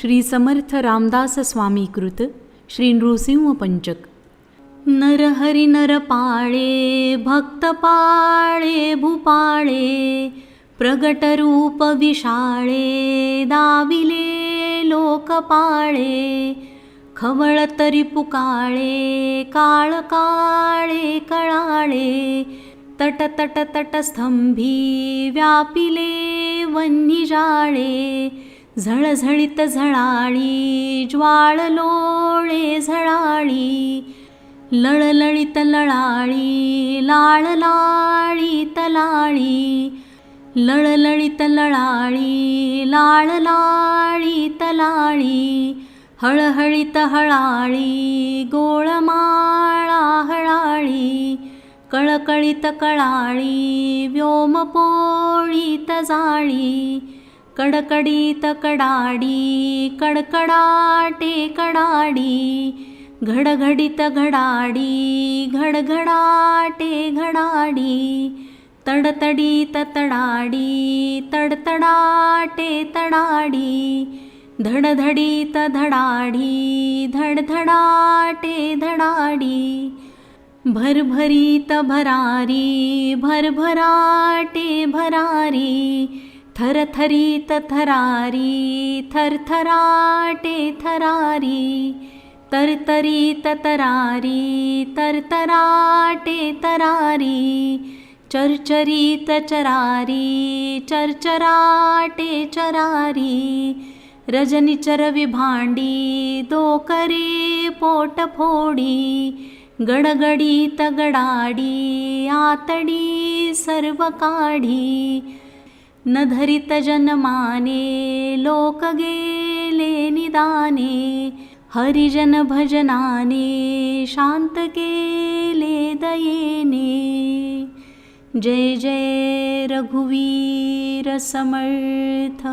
श्री समर्थ रामदास स्वामी कृत श्री नृसिंह पंचक. नरहरी नर पाळे भक्त पाळे भूपाळे प्रगट रूप विशाळे दाविले लोकपाळे खवळ तरी पुकाळे काळ काळे कळाळे तट तट तट स्तंभी व्यापिले वन्निजाळे झळझळीत झळाळी ज्वाळ लोळे झळाळी लळलळीत लळाळी लाळ लाळी तलाळी लळलळीत लळाळी लाळ लाळी तलाळी हळहळीत हळाळी गोळमाळा हळाळी कळकळीत कळाळी व्योम पोळीत जाळी कडकडीत कडाडी कडकडाटे कडाडी घडघडीत घडाडी घडघडाटे घडाडी तडतडीत तडाडी तडतडाटे तडाडी धडधडीत धडाडी धडधडाटे धडाडी भरभरीत भरारी भरभराटे भरारी थरथरीत थरारी थरथराटे थरारी तरतरीत तरारी तरतराटे तरारी चरचरीत चरारी चरचराटे चरारी रजनीचर विभांडी दोकरे पोट फोडी गडगडीत गडाडी आतडी सर्व काढी न धरित जनमाने लोक गेले निदाने हरिजन भजनाने शांत केले दयेने. जय जय रघुवीर समर्थ.